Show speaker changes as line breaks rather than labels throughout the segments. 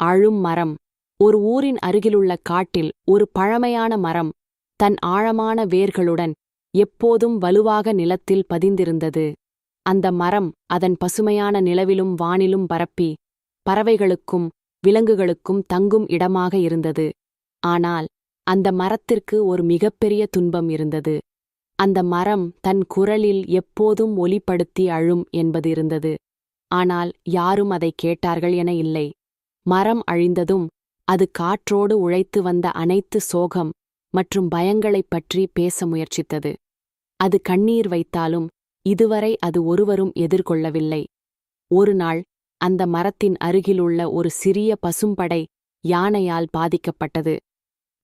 அழும் மரம். ஒரு ஊரின் அருகிலுள்ள காட்டில் ஒரு பழமையான மரம் தன் ஆழமான வேர்களுடன் எப்போதும் வலுவாக நிலத்தில் பதிந்திருந்தது. அந்த மரம் அதன் பசுமையான நிலவிலும் வானிலும் பரப்பி பறவைகளுக்கும் விலங்குகளுக்கும் தங்கும் இடமாக இருந்தது. ஆனால் அந்த மரத்திற்கு ஒரு மிகப்பெரிய துன்பம் இருந்தது. அந்த மரம் தன் குரலில் எப்போதும் ஒலிப்படுத்தி அழும் என்பது இருந்தது. ஆனால் யாரும் அதை கேட்டார்கள் என இல்லை. மரம் அழிந்ததும் அது காற்றோடு உழைத்து வந்த அனைத்து சோகம் மற்றும் பயங்களைப் பற்றி பேச முயற்சித்தது. அது கண்ணீர் வைத்தாலும் இதுவரை அது ஒருவரும் எதிர்கொள்ளவில்லை. ஒரு நாள் அந்த மரத்தின் அருகிலுள்ள ஒரு சிறிய பசும்படை யானையால் பாதிக்கப்பட்டது.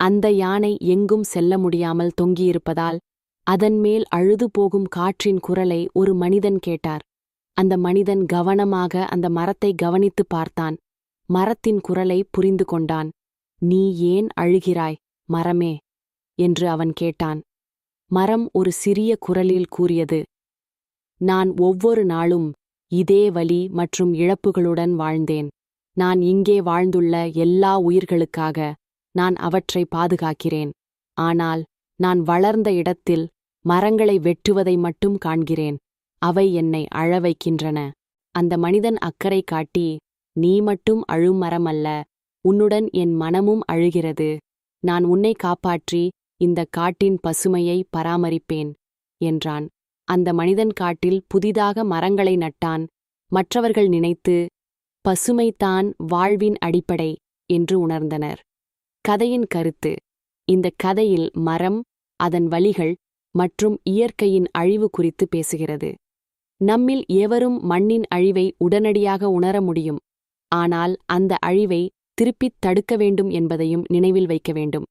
அந்த யானை எங்கும் செல்ல முடியாமல் தொங்கியிருப்பதால் அதன் மேல் அழுது போகும் காற்றின் குரலை ஒரு மனிதன் கேட்டார். அந்த மனிதன் கவனமாக அந்த மரத்தை கவனித்துப் பார்த்தான். மரத்தின் குரலை புரிந்து கொண்டான். நீ ஏன் அழுகிறாய் மரமே என்று அவன் கேட்டான். மரம் ஒரு சிறிய குரலில் கூறியது. நான் ஒவ்வொரு நாளும் இதே வலி மற்றும் இழப்புகளுடன் வாழ்ந்தேன். நான் இங்கே வாழ்ந்துள்ள எல்லா உயிர்களுக்காக நான் அவற்றை பாதுகாக்கிறேன். ஆனால் நான் வளர்ந்த இடத்தில் மரங்களை வெட்டுவதை மட்டும் காண்கிறேன். அவை என்னை அழ வைக்கின்றன அந்த மனிதன் அக்கறை காட்டி நீ மட்டும் அழும் மரம் அல்ல உன்னுடன் என் மனமும் அழுகிறது. நான் உன்னை காப்பாற்றி இந்த காட்டின் பசுமையை பராமரிப்பேன் என்றான். அந்த மனிதன் காட்டில் புதிதாக மரங்களை நட்டான். மற்றவர்கள் நினைத்து பசுமைதான் வாழ்வின் அடிப்படை என்று உணர்ந்தனர். கதையின் கருத்து இந்த கதையில் மரம் அதன் வழிகள் மற்றும் இயற்கையின் அழிவு குறித்து பேசுகிறது. நம்மில் எவரும் மண்ணின் அழிவை உடனடியாக உணர முடியும். ஆனால் அந்த அழிவை திருப்பித் தடுக்க வேண்டும் என்பதையும் நினைவில் வைக்க வேண்டும்.